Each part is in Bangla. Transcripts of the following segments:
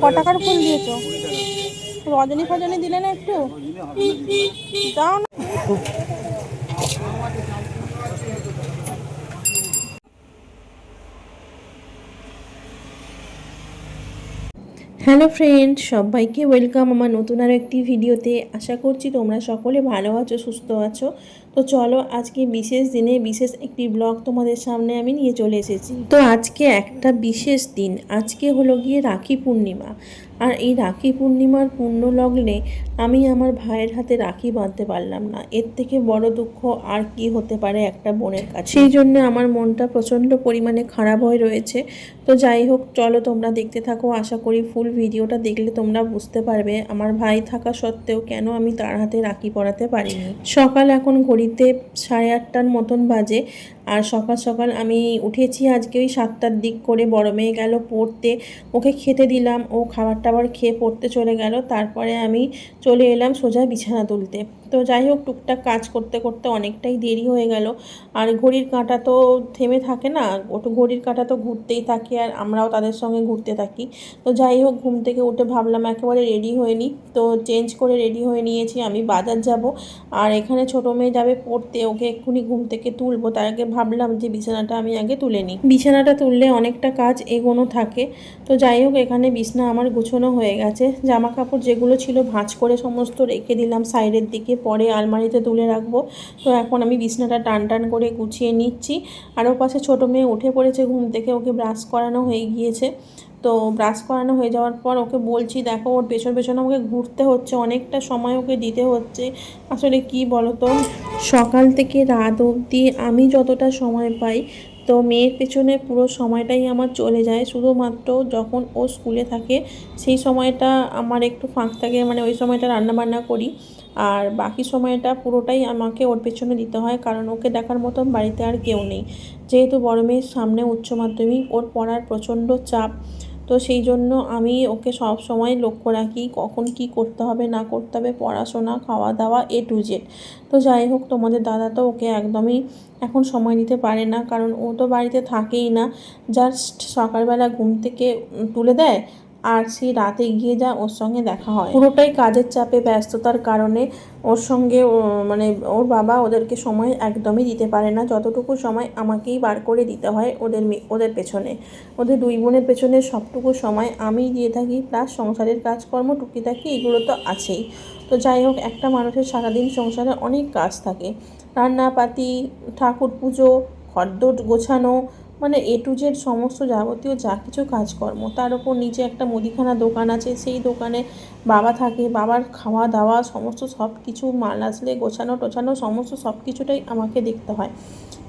ক টাকার ফুল দিয়েছ? রজনী ফজনী দিলে না একটু? দাও না। হ্যালো ফ্রেন্ড সবাইকে ওয়েলকাম আমার নতুন আরও একটি ভিডিওতে। আশা করছি তোমরা সকলে ভালো আছো, সুস্থ আছো। তো চলো আজকে বিশেষ দিনে বিশেষ একটি ব্লগ তোমাদের সামনে আমি নিয়ে চলে এসেছি। তো আজকে একটা বিশেষ দিন, আজকে হলো গিয়ে রাখি পূর্ণিমা। আর এই রাখি পূর্ণিমার পূর্ণ লগ্নে আমি আমার ভাইয়ের হাতে রাখি বাঁধতে পারলাম না। এর থেকে বড় দুঃখ আর কি হতে পারে একটা বোনের কাছে? সেই জন্য আমার মনটা প্রচণ্ড পরিমাণে খারাপ হয়ে রয়েছে। তো যাই হোক, চলো তোমরা দেখতে থাকো। আশা করি ফুল ভিডিওটা দেখলে তোমরা বুঝতে পারবে আমার ভাই থাকা সত্ত্বেও কেন আমি তার হাতে রাখি পরাতে পারিনি। সকাল এখন ঘড়িতে সাড়ে আটটার মতন বাজে। আর সকাল সকাল আমি উঠেছি আজকে ওই সাতটার দিক করে। বড় মেয়ে গেল পড়তে। ওকে খেতে দিলাম। ও খাবার টাবার খেয়ে পড়তে চলে গেল। তারপরে আমি চলে এলাম সোজা বিছানা তুলতে। তো যাই হোক, টুকটাক কাজ করতে করতে অনেকটাই দেরি হয়ে গেল। আর ঘড়ির কাঁটা তো থেমে থাকে না, ওটা ঘড়ির কাঁটা তো ঘুরতেই থাকে আর আমরাও তাদের সঙ্গে ঘুরতে থাকি। তো যাই হোক, ঘুম থেকে উঠে ভাবলাম একেবারে রেডি হয়ে নিই। তো চেঞ্জ করে রেডি হয়ে নিয়েছি, আমি বাজার যাব। আর এখানে ছোটো মেয়ে যাবে পড়তে, ওকে এক্ষুনি ঘুম থেকে তুলবো। তার আগে ভাবলাম যে বিছানাটা আমি আগে তুলে নিই। বিছানাটা তুললে অনেকটা কাজ এগোনো থাকে। তো যাই হোক, এখানে বিছনা আমার গুছোনো হয়ে গেছে। জামা কাপড় যেগুলো ছিল ভাঁজ করে সমস্ত রেখে দিলাম সাইডের দিকে। পরে আলমারিতে তুলে রাখব। তো এখন আমি বিছনাটা টান টান করে গুছিয়ে নিচ্ছি। আর ও পাশে ছোটো মেয়ে উঠে পড়েছে, ঘুম থেকে ওকে ব্রাশ করানো হয়ে গিয়েছে। তো ব্রাশ করানো হয়ে যাওয়ার পর ওকে বলছি, দেখো, ওর পেছন পেছনে আমাকে ঘুরতে হচ্ছে, অনেকটা সময় ওকে দিতে হচ্ছে। আসলে কি বলো তো সকাল থেকে রাত অবধি আমি যতটা সময় পাই, তো মেয়ের পেছনে পুরো সময়টাই আমার চলে যায়। শুধুমাত্র যখন ও স্কুলে থাকে, সেই সময়টা আমার একটু ফাঁক থাকে। মানে ওই সময়টা রান্নাবান্না করি। আর বাকি সময়টা পুরোটাই আমাকে ওর পেছনে দিতে হয়, কারণ ওকে দেখার মতন বাড়িতে আর কেউ নেই। যেহেতু বড় মেয়ের সামনে উচ্চ মাধ্যমিক, ওর পড়ার প্রচণ্ড চাপ, তো সেই জন্য আমি ওকে সব সময় লক্ষ্য রাখি, কখন কি করতে হবে, না করতে হবে, পড়াশোনা খাওয়া দাওয়া এ টু জেড তো যাই হোক, তোমাদের দাদা তো ওকে একদমই এখন সময় দিতে পারে না, কারণ ও তো বাড়িতে থাকেই না। জাস্ট সকালবেলা ঘুম থেকে তুলে দেয় আর সেই রাতে গিয়ে যা ওর সঙ্গে দেখা হয়। পুরোটাই কাজের চাপে, ব্যস্ততার কারণে ওর সঙ্গে মানে ওর বাবা ওদেরকে সময় একদমই দিতে পারে না। যতটুকু সময় আমাকেই বার করে দিতে হয় ওদের ওদের পেছনে। ওদের দুই বোনের পেছনে সবটুকু সময় আমি দিয়ে থাকি, প্লাস সংসারের কাজকর্ম টুকি থাকি এগুলো তো আছেই। তো যাই হোক, একটা মানুষের সারাদিন সংসারে অনেক কাজ থাকে। রান্নাপাতি, ঠাকুর পুজো, খদ্দর গোছানো মানে এ টু জেড সমস্ত যাবতীয় যা কিছু কাজকর্ম, তার উপর নিচে একটা মুদিখানা দোকান আছে, সেই দোকানে বাবা থাকে, বাবার খাওয়া দাওয়া সমস্ত সব কিছু মাল আসলে গোছানো, টোছানো সমস্ত সব কিছুটাই আমাকে দেখতে হয়।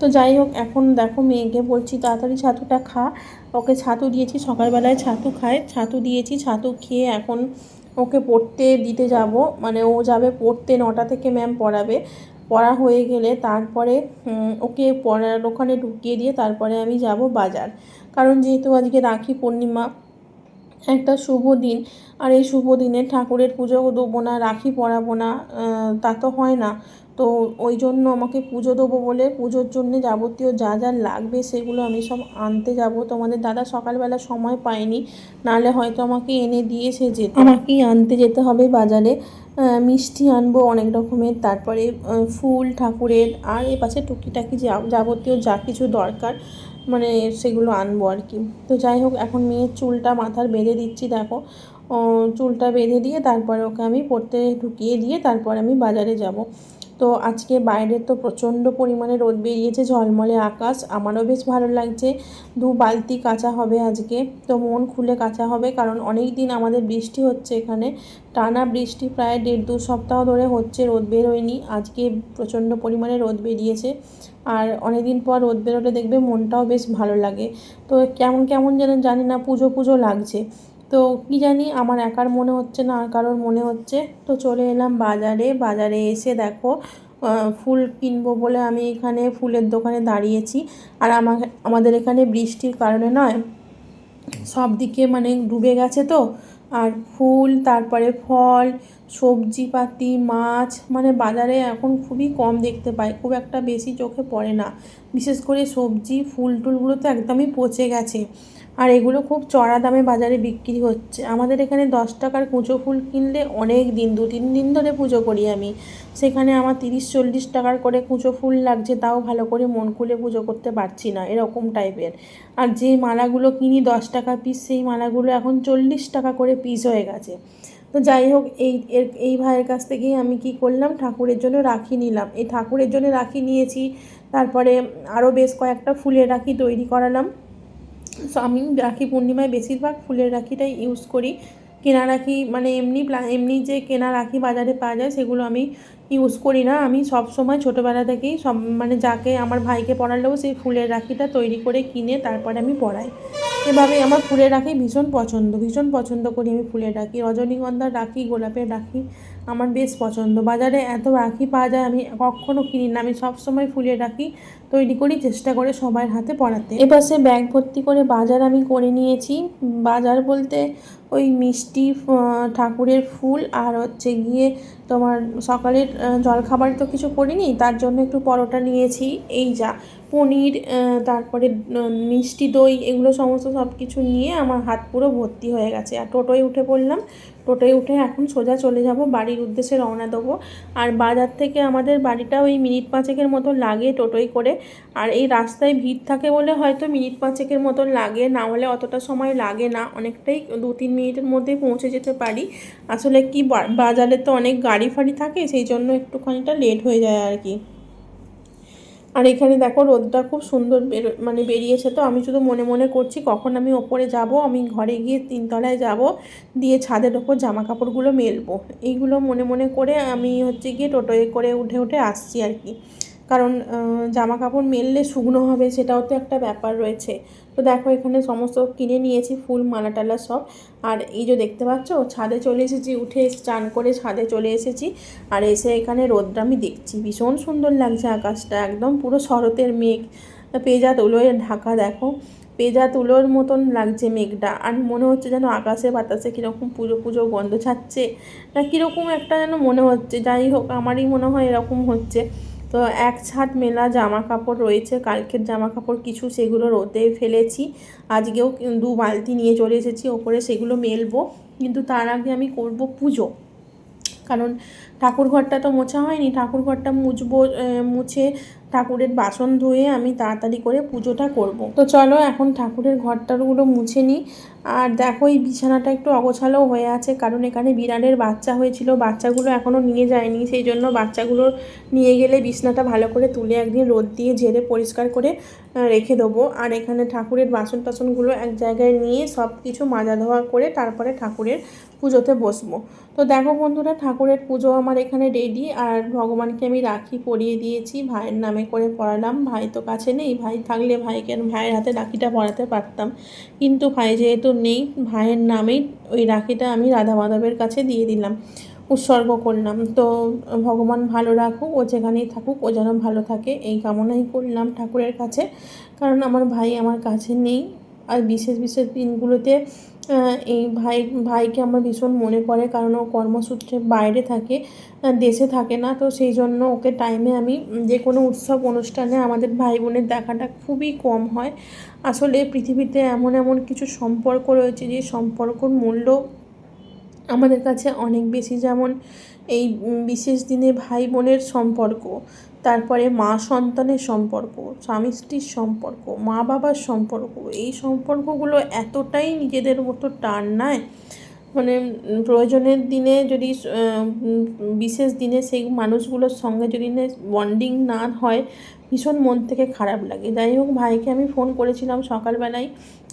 তো যাই হোক, এখন দেখো মেয়েকে বলছি, তাড়াতাড়ি ছাতুটা খা। ওকে ছাতু দিয়েছি, সকালবেলায় ছাতু খায়, ছাতু দিয়েছি, ছাতু খেয়ে এখন ওকে পড়তে দিতে যাব মানে ও যাবে পড়তে নটা থেকে ম্যাম পড়াবে। পড়া হয়ে গেলে তারপরে ওকে পড়ার ওখানে ঢুকিয়ে দিয়ে তারপরে আমি যাব বাজার। কারণ যেহেতু আজকে রাখি পূর্ণিমা, একটা শুভ দিন, আর এই শুভ দিনে ঠাকুরের পুজো দেবো না, রাখি পরাবো না তা তো হয় না। তো ওই জন্য আমাকে পুজো দেবো বলে পুজোর জন্য যাবতীয় যা যা লাগবে সেগুলো আমি সব আনতে যাব। তোমাদের দাদা সকালবেলা সময় পায়নি, নাহলে হয়তো আমাকে এনে দিয়ে সে যেত। আমাকেই আনতে যেতে হবে বাজারে। মিষ্টি আনব অনেক রকমের। তারপরে ফুল, ঠাকুরের, আর এ পাশে টুকিটাকি যাবতীয় যা কিছু দরকার মানে সেগুলো আনব আর কি। তো যাই হোক, এখন মেয়ের চুলটা মাথার বেঁধে দিচ্ছি, দেখো। চুলটা বেঁধে দিয়ে তারপরে ওকে আমি পড়তে ঢুকিয়ে দিয়ে তারপর আমি বাজারে যাব। তো আজকে বাইরে তো প্রচণ্ড পরিমাণে রোদ বেরিয়েছে, ঝলমলে আকাশ। আমারও বেশ ভালো লাগছে। দু বালতি কাঁচা হবে আজকে, তো মন খুলে কাঁচা হবে কারণ অনেক দিন আমাদের বৃষ্টি হচ্ছে এখানে। টানা বৃষ্টি প্রায় দেড় দু সপ্তাহ ধরে হচ্ছে, রোদ বেরোয়নি আজকে প্রচণ্ড পরিমাণে রোদ বেরিয়েছে আর অনেকদিন পর রোদ বেরোলে দেখবে মনটাও বেশ ভালো লাগে। তো কেমন কেমন যেন জানি না পুজো পুজো লাগছে। তো কি জানি, আমার একার মনে হচ্ছে না, আর কারোর মনে হচ্ছে। তো চলে এলাম বাজারে বাজারে এসে দেখো ফুল কিনবো বলে আমি এখানে ফুলের দোকানে দাঁড়িয়েছি। আর আমাকে আমাদের এখানে বৃষ্টির কারণে নয়, সব দিকে মানে ডুবে গেছে তো। আর ফুল, তারপরে ফল, সবজিপাতি, মাছ মানে বাজারে এখন খুবই কম দেখতে পাই, খুব একটা বেশি চোখে পড়ে না। বিশেষ করে সবজি, ফুল টুলগুলো তো একদমই পচে গেছে। আর এগুলো খুব চড়া দামে বাজারে বিক্রি হচ্ছে। আমাদের এখানে দশ টাকার কুঁচো ফুল কিনলে অনেক দিন, দু, তিন দিন ধরে পুজো করি আমি। সেখানে আমার তিরিশ, চল্লিশ টাকার করে কুঁচো ফুল লাগছে, তাও ভালো করে মন খুলে পুজো করতে পারছি না, এরকম টাইপের। আর যে মালাগুলো কিনি দশ টাকা পিস সেই মালাগুলো এখন চল্লিশ টাকা করে পিস হয়ে গেছে। তো যাই হোক, এই, এর, এই ভাইয়ের কাছ থেকেই আমি কি করলাম, ঠাকুরের জন্য রাখি নিলাম। এই ঠাকুরের জন্য রাখি নিয়েছি, তারপরে আরও বেশ কয়েকটা ফুলের রাখি তৈরি করালাম। সো আমি রাখি পূর্ণিমায় বেশিরভাগ ফুলের রাখিটাই ইউজ করি। কেনা রাখি মানে এমনি এমনি যে কেনা রাখি বাজারে পাওয়া যায়, সেগুলো আমি ইউজ করি না। আমি সব সময় ছোটোবেলা থেকেই সব মানে যাকে আমার ভাইকে পড়ালেও সেই ফুলের রাখিটা তৈরি করে কিনে তারপরে আমি পরাই এভাবে আমার ফুলের রাখি ভীষণ পছন্দ ভীষণ পছন্দ করি আমি ফুলের রাখি। রজনীগন্ধার রাখি, গোলাপের রাখি আমার বেশ পছন্দ। বাজারে এত রাখি পাওয়া যায়, আমি কখনো কিনি না। আমি সব সময় ফুলের রাখি, তৈরি করি, চেষ্টা করে সবার হাতে পড়াতে এপাশে ব্যাগ ভর্তি করে বাজার আমি করে নিয়েছি। বাজার বলতে ওই মিষ্টি ঠাকুরের ফুল আর হচ্ছে গিয়ে তোমার সকালের জলখাবার তো কিছু করিনি, তার জন্য একটু পরোটা নিয়েছি। এই যা, পনির তারপরে মিষ্টি দই, এগুলো সমস্ত সব কিছু নিয়ে আমার হাত পুরো ভর্তি হয়ে গেছে। আর টোটোয় উঠে পড়লাম টোটোয় উঠে এখন সোজা চলে যাব, বাড়ির উদ্দেশ্যে রওনা দেবো। আর বাজার থেকে আমাদের বাড়িটা ওই মিনিট পাঁচেকের মতো লাগে টোটোয় করে। আর এই রাস্তায় ভিড় থাকে বলে হয়তো মিনিট পাঁচেকের মতো লাগে, না হলে অতটা সময় লাগে না। অনেকটাই দু তিন মিনিটের মধ্যে পৌঁছে যেতে পারি। আসলে কি বাজারে তো অনেক গাড়ি ফাড়ি থাকে, সেই জন্য একটুখানিটা লেট হয়ে যায় আর কি। আর এখানে দেখো রোদটা খুব সুন্দর বেরো মানে বেরিয়েছে তো। আমি শুধু মনে মনে করছি কখন আমি ওপরে যাব, আমি ঘরে গিয়ে তিনতলায় যাব, দিয়ে ছাদের ওপর জামা কাপড়গুলো মেলবো। এইগুলো মনে মনে করে আমি হচ্ছে গিয়ে টোটোয় করে উঠে উঠে আসছি আর কি। কারণ জামা কাপড় মেললে শুকনো হবে সেটাও তো একটা ব্যাপার রয়েছে। তো দেখো এখানে সমস্ত কিনে নিয়েছি ফুল, মালা টালা সব। আর এই যে দেখতে পাচ্ছ, ছাদে চলে এসেছি, উঠে স্নান করে ছাদে চলে এসেছি। আর এসে এখানে রোদটা আমি দেখছি, ভীষণ সুন্দর লাগছে আকাশটা, একদম পুরো শরতের মেঘ। পেজা তুলোয় ঢাকা দেখো, পেজা তুলোর মতন লাগছে মেঘটা। আর মনে হচ্ছে যেন আকাশে বাতাসে কীরকম পুজো পুজো গন্ধ ছাড়ছে, না কীরকম একটা যেন মনে হচ্ছে। যাই হোক, আমারই মনে হয় এরকম হচ্ছে। তো এক ছাদ মেলা জামা কাপড় রয়েছে, কালকের জামা কাপড় কিছু সেগুলো রোদে ফেলেছি। আজকেও দু বালতি নিয়ে চলে এসেছি, ওপরে সেগুলো মেলবো। কিন্তু তার আগে আমি করব পুজো। কারণ ঠাকুর ঘরটা তো মোছা হয়নি, ঠাকুর ঘরটা মুছবো মুছে ঠাকুরের বাসন ধুয়ে আমি তাড়াতাড়ি করে পুজোটা করব। তো চলো এখন ঠাকুরের ঘরটারগুলো মুছে নিই। আর দেখো, এই বিছানাটা একটু অগোছালো হয়ে আছে, কারণ এখানে বিড়ালের বাচ্চা হয়েছিল, বাচ্চাগুলো এখনও নিয়ে যায়নি, সেই জন্য বাচ্চাগুলো নিয়ে গেলে বিছনাটা ভালো করে তুলে একদিন রোদ দিয়ে ঝেড়ে পরিষ্কার করে রেখে দেবো। আর এখানে ঠাকুরের বাসন টাসনগুলো এক জায়গায় নিয়ে সব কিছু মাজা ধোয়া করে তারপরে ঠাকুরের পুজোতে বসবো। তো দেখো বন্ধুরা, ঠাকুরের পুজো আমার এখানে রেডি আর ভগবানকে আমি রাখি, পরিয়ে দিয়েছি, ভাইয়ের নামে করে পড়ালাম। ভাই তো কাছে নেই, ভাই থাকলে ভাইকে, ভাইয়ের হাতে রাখিটা পরাতে পারতাম। কিন্তু ভাই যেহেতু নেই, ভাইয়ের নামেই ওই রাখিটা আমি রাধা মাধবের কাছে দিয়ে দিলাম, উৎসর্গ করলাম। তো ভগবান ভালো রাখুক, ও যেখানেই থাকুক, ও যেন ভালো থাকে, এই কামনাই করলাম ঠাকুরের কাছে। কারণ আমার ভাই আমার কাছে নেই, আর বিশেষ বিশেষ দিনগুলোতে এই ভাই, ভাইকে আমার ভীষণ মনে পড়ে কারণ ও কর্মসূত্রে বাইরে থাকে দেশে থাকে না। তো সেই জন্য ওকে টাইমে আমি যে কোনো উৎসব, অনুষ্ঠানে আমাদের ভাই বোনের দেখাটা খুবই কম হয়। আসলে পৃথিবীতে এমন এমন কিছু সম্পর্ক রয়েছে যে সম্পর্কর মূল্য আমাদের কাছে অনেক বেশি। যেমন এই বিশেষ দিনে ভাই বোনের সম্পর্ক। তারপরে মা সন্তানের সম্পর্ক, স্বামী স্ত্রীর সম্পর্ক, মা বাবার সম্পর্ক, এই সম্পর্কগুলো এতটাই নিজেদের মতো টান নেয়। মানে প্রয়োজনের দিনে যদি বিশেষ দিনে সেই মানুষগুলোর সঙ্গে যদি বন্ডিং না হয়, ভীষণ মন থেকে খারাপ লাগে। যাই হোক, ভাইকে আমি ফোন করেছিলাম সকালবেলায়,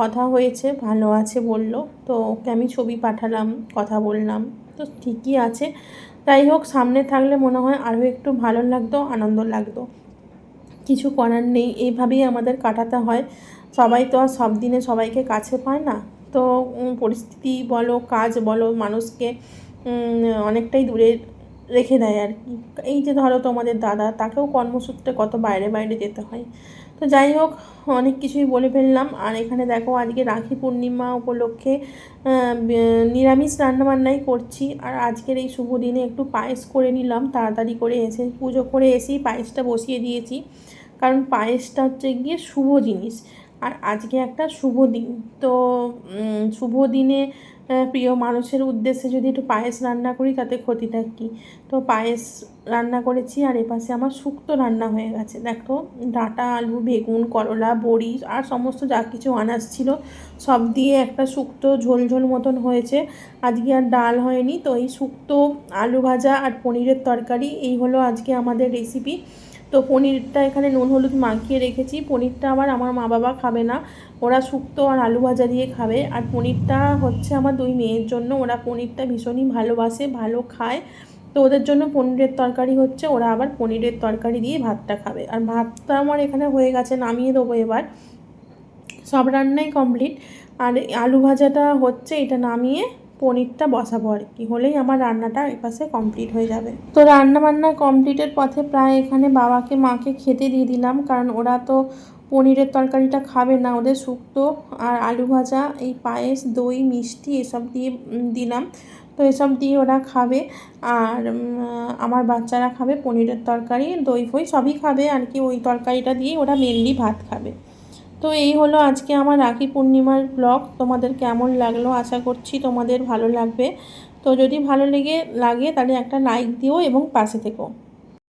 কথা হয়েছে, ভালো আছে বলল। তো ওকে আমি ছবি পাঠালাম, কথা বললাম। তো ঠিকই আছে। যাই হোক, সামনে থাকলে মনে হয় আরও একটু ভালো লাগতো, আনন্দ লাগতো। কিছু করার নেই, এইভাবেই আমাদের কাটাতে হয়। সবাই তো আর সব দিনে সবাইকে কাছে পায় না। তো পরিস্থিতি বলো, কাজ বলো, মানুষকে অনেকটাই দূরে রেখে দেয় আর কি। এই যে ধরো তোমাদের দাদা, তাকেও কর্মসূত্রে কত বাইরে বাইরে যেতে হয়। তো যাই হোক, অনেক কিছুই বলে ফেললাম। আর এখানে দেখো, আজকে রাখি পূর্ণিমা উপলক্ষে নিরামিষ রান্নাবান্নাই করছি। আর আজকের এই শুভ দিনে একটু পায়েস করে নিলাম, তাড়াতাড়ি করে এসে পুজো করে এসেই পায়েসটা বসিয়ে দিয়েছি। কারণ পায়েসটা হচ্ছে গিয়ে শুভ জিনিস। আর আজকে একটা শুভ দিন। তো শুভ দিনে প্রিয় মানুষের উদ্দেশ্যে যদি একটু পায়েস রান্না করি, তাতে ক্ষতিটা কী? তো পায়েস রান্না করেছি আর এপাশে আমার শুক্তো রান্না হয়ে গেছে। দেখো, ডাঁটা, আলু, বেগুন, করলা, বড়ি আর সমস্ত যা কিছু আনাজ ছিল, সব দিয়ে একটা শুক্তো ঝোল ঝোল মতন হয়েছে। আজকে আর ডাল হয়নি, তো এই শুক্তো, আলু ভাজা আর পনিরের তরকারি, এই হলো আজকে আমাদের রেসিপি তো পনিরটা এখানে নুন, হলুদ মাখিয়ে রেখেছি। পনিরটা আবার আমার মা বাবা খাবে না। ওরা শুক্তো আর আলু ভাজা দিয়ে খাবে। আর পনিরটা হচ্ছে আমার দুই মেয়ের জন্য। ওরা পনিরটা ভীষণই ভালোবাসে, ভালো খায়। তো ওদের জন্য পনিরের তরকারি হচ্ছে, ওরা আবার পনিরের তরকারি দিয়ে ভাতটা খাবে। আর ভাতটা আমার এখানে হয়ে গেছে, নামিয়ে দেবো এবার। সব রান্নাই কমপ্লিট আর আলু ভাজাটা হচ্ছে, এটা নামিয়ে পনিরটা বসাবো আর কি, হলেই আমার রান্নাটা এপাশে কমপ্লিট হয়ে যাবে। তো রান্না বান্না কমপ্লিটের পথে প্রায় এখানে বাবাকে, মাকে খেতে দিয়ে দিলাম, কারণ ওরা তো পনিরের তরকারিটা খাবে না, ওদের শুক্তো আর আলু ভাজা, এই পায়েস, দই, মিষ্টি এসব দিয়ে দিলাম। তো এসব দিয়ে ওরা খাবে আর আমার বাচ্চারা খাবে পনিরের তরকারি, দই, ফই সবই খাবে আর কি, ওই তরকারিটা দিয়ে ওরা মেনলি ভাত খাবে। তো এই হলো আজকে আমার রাখি পূর্ণিমার ব্লগ তোমাদের কেমন লাগল? আশা করছি তোমাদের ভালো লাগবে। তো যদি ভালো লেগে, লাগে তাহলে একটা লাইক দিও এবং পাশে থেকো।